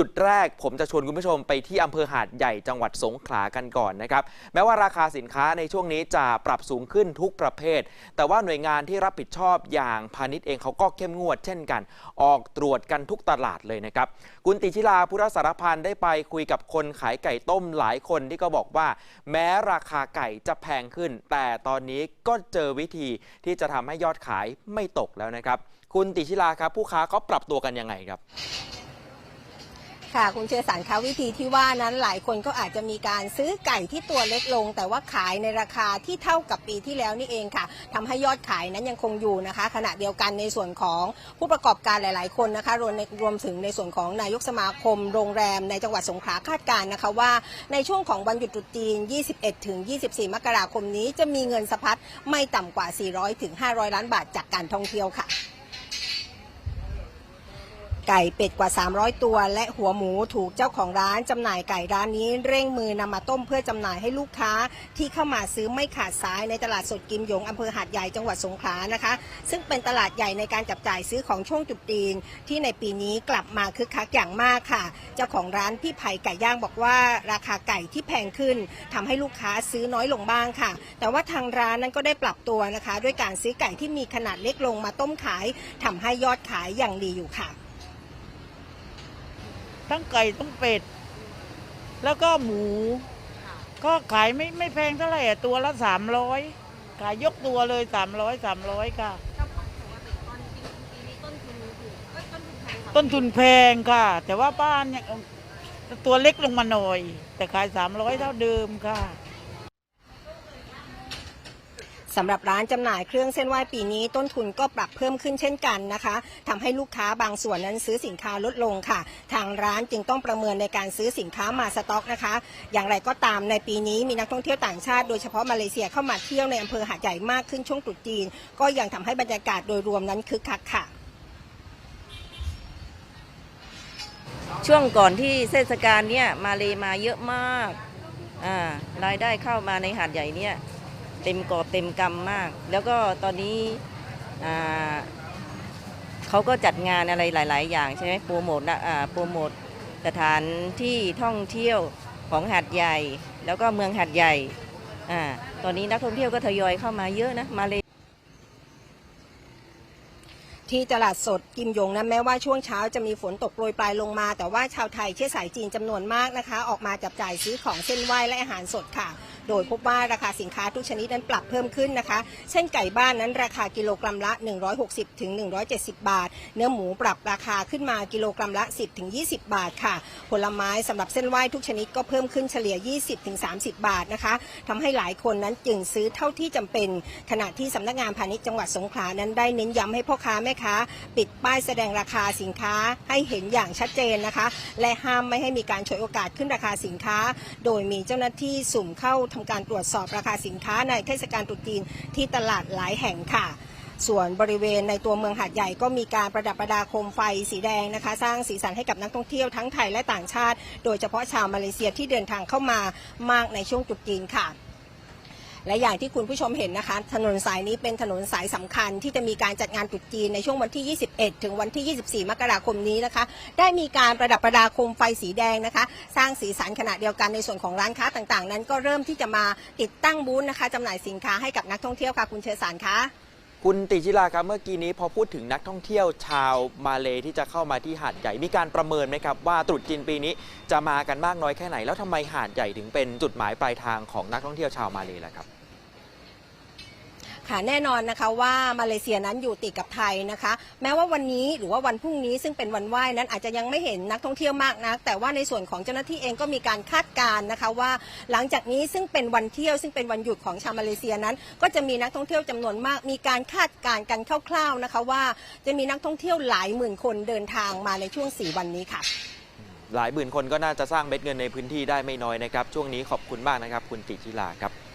จุดแรกผมจะชวนคุณผู้ชมไปที่อำเภอหาดใหญ่จังหวัดสงขลากันก่อนนะครับ แม้ว่าราคาสินค้าในช่วงนี้จะปรับสูงขึ้นทุกประเภท แต่ว่าหน่วยงานที่รับผิดชอบอย่างพาณิชย์เองเขาก็เข้มงวดเช่นกัน ออกตรวจกันทุกตลาดเลยนะครับ คุณติชิลาพุทธสารพันได้ไปคุยกับคนขายไก่ต้มหลายคนที่ก็บอกว่า แม้ราคาไก่จะแพงขึ้น แต่ตอนนี้ก็เจอวิธีที่จะทำให้ยอดขายไม่ตกแล้วนะครับ คุณติชิลาครับผู้ค้าเขาปรับตัวกันยังไงครับ ค่ะ คุณเชษสารคะวิธีที่ว่านั้นหลายคนก็อาจจะมีการซื้อไก่ที่ตัวเล็กลง แต่ว่าขายในราคาที่เท่ากับปีที่แล้วนี่เองค่ะทำให้ยอดขายนั้นยังคงอยู่นะคะ ขณะเดียวกันในส่วนของผู้ประกอบการหลาย ๆ คนนะคะรวมรวมถึงในส่วนของนายกสมาคมโรงแรมในจังหวัดสงขลาคาดการณ์นะคะว่าในช่วงของวันหยุดตรุษจีน 21 ถึง 24 มกราคมนี้จะมีเงินสะพัดไม่ต่ำกว่า 400 ถึง 500 ล้านบาทจากการท่องเที่ยวค่ะ ไก่เป็ดกว่า 300 ตัว และหัวหมูถูกเจ้าของร้านจำหน่ายไก่ร้านนี้เร่งมือนำมาต้มเพื่อจำหน่ายให้ลูกค้า ที่เข้ามาซื้อไม่ขาดสายในตลาดสดกิมหยงอำเภอหาดใหญ่จังหวัดสงขลานะคะ ซึ่งเป็นตลาดใหญ่ในการจับจ่ายซื้อของช่วงจุดจีน ที่ในปีนี้กลับมาคึกคักอย่างมากค่ะ เจ้าของร้านพี่ไผ่ไก่ย่างบอกว่า ราคาไก่ที่แพงขึ้นทำให้ลูกค้าซื้อน้อยลงบ้างค่ะ แต่ว่าทางร้านนั้นก็ได้ปรับตัวนะคะ ด้วยการซื้อไก่ที่มีขนาดเล็กลงมาต้มขายทำให้ยอดขายอย่างดีอยู่ค่ะ ทั้งไก่ทั้งเป็ด แล้วก็หมู ก็ขายไม่ไม่แพงเท่าไหร่อะตัวละสามร้อยขายยกตัวเลยสามร้อยสามร้อยค่ะต้นทุนแพงค่ะ แต่ว่าบ้านเนี่ยตัวเล็กลงมาหน่อย แต่ขายสามร้อยเท่าเดิมค่ะ สำหรับร้านจำหน่ายเครื่องเส้นไหว้ปีนี้ต้นทุนก็ปรับเพิ่มขึ้นเช่นกันนะคะทำให้ลูกค้าบางส่วนนั้นซื้อสินค้าลดลงค่ะ ทางร้านจึงต้องประเมินในการซื้อสินค้ามาสต็อกนะคะ อย่างไรก็ตามในปีนี้มีนักท่องเที่ยวต่างชาติโดยเฉพาะมาเลเซียเข้ามาเที่ยวในอำเภอหาดใหญ่มากขึ้นช่วงตรุษจีน ก็ยังทำให้บรรยากาศโดยรวมนั้นคึกคักค่ะ ช่วงก่อนที่เทศกาลเนี่ยมาเลมาเยอะมากอ่ารายได้เข้ามาในหาดใหญ่เนี่ย เต็มกอบเต็มกำมาก แล้วก็ตอนนี้เขาก็จัดงานอะไรหลาย ๆ อย่างใช่ไหมโปรโมทโปรโมทสถานที่ท่องเที่ยวของหาดใหญ่ แล้วก็เมืองหาดใหญ่ ตอนนี้นักท่องเที่ยวก็ทยอยเข้ามาเยอะนะมาเล ที่ตลาดสดกิมยงนั้นแม้ว่าช่วงเช้าจะมีฝนตกโปรยปลายลงมา แต่ว่าชาวไทยเชื้อสายจีนจำนวนมากนะคะ ออกมาจับจ่ายซื้อของเส้นไหว้และอาหารสดค่ะ โดยพบว่าราคาสินค้าทุกชนิดนั้นปรับเพิ่มขึ้นนะคะ เช่นไก่บ้านนั้นราคากิโลกรัมละ 160ถึง170 บาท เนื้อหมูปรับราคาขึ้นมากิโลกรัมละ 10ถึง20 บาทค่ะ ผลไม้สำหรับเส้นไหว้ทุกชนิดก็เพิ่มขึ้นเฉลี่ย 20ถึง30 บาทนะคะทำให้หลายคนนั้นจึงซื้อเท่าที่จำเป็น ขณะที่สำนักงานพาณิชย์จังหวัดสงขลานั้นได้เน้นย้ำให้พ่อค้าแม่ค้าปิดป้ายแสดงราคาสินค้าให้เห็นอย่างชัดเจนนะคะ และห้ามไม่ให้มีการฉวยโอกาสขึ้นราคาสินค้า โดยมีเจ้าหน้าที่สุ่มเข้าทำการตรวจสอบราคาสินค้าในเทศกาลตรุษจีนที่ตลาดหลายแห่งค่ะส่วนบริเวณในตัวเมืองหาดใหญ่ก็มีการประดับประดาโคมไฟสีแดงนะคะ สร้างสีสันให้กับนักท่องเที่ยวทั้งไทยและต่างชาติ โดยเฉพาะชาวมาเลเซียที่เดินทางเข้ามามากในช่วงตรุษจีนค่ะ และอย่างที่คุณผู้ชมเห็นนะคะ ถนนสายนี้เป็นถนนสายสำคัญที่จะมีการจัดงานตรุษจีนในช่วงวันที่ 21 ถึงวันที่ 24 มกราคมนี้นะคะ ได้มีการประดับประดาโคมไฟสีแดงนะคะ สร้างสีสันขณะเดียวกันในส่วนของร้านค้าต่างๆ นั้นก็เริ่มที่จะมาติดตั้งบูธนะคะจำหน่ายสินค้าให้กับนักท่องเที่ยวค่ะคุณเชษสารคะ คุณติชิลาครับเมื่อกี้นี้พอพูดถึงนักท่องเที่ยวชาวมาเลที่จะเข้ามาที่หาดใหญ่มีการประเมินไหมครับ ว่าตรุษจีนปีนี้จะมากันมากน้อยแค่ไหน แล้วทำไมหาดใหญ่ถึงเป็นจุดหมายปลายทางของนักท่องเที่ยวชาวมาเลล่ะครับ ค่ะแน่นอนนะคะว่ามาเลเซียนั้นอยู่ติดกับไทยนะคะ แม้ว่าวันนี้หรือว่าวันพรุ่งนี้ซึ่งเป็นวันไหว้นั้นอาจจะยังไม่เห็นนักท่องเที่ยวมากนัก แต่ว่าในส่วนของเจ้าหน้าที่เองก็มีการคาดการณ์นะคะว่า หลังจากนี้ซึ่งเป็นวันเที่ยว ซึ่งเป็นวันหยุดของชาวมาเลเซียนั้น ก็จะมีนักท่องเที่ยวจำนวนมาก มีการคาดการณ์กันคร่าวๆนะคะว่า จะมีนักท่องเที่ยวหลายหมื่นคนเดินทางมาในช่วง 4 วันนี้ค่ะหลายหมื่นคนก็น่าจะสร้างเม็ดเงินในพื้นที่ได้ไม่น้อยนะครับ ช่วงนี้ขอบคุณมากนะครับ คุณติชิลาครับ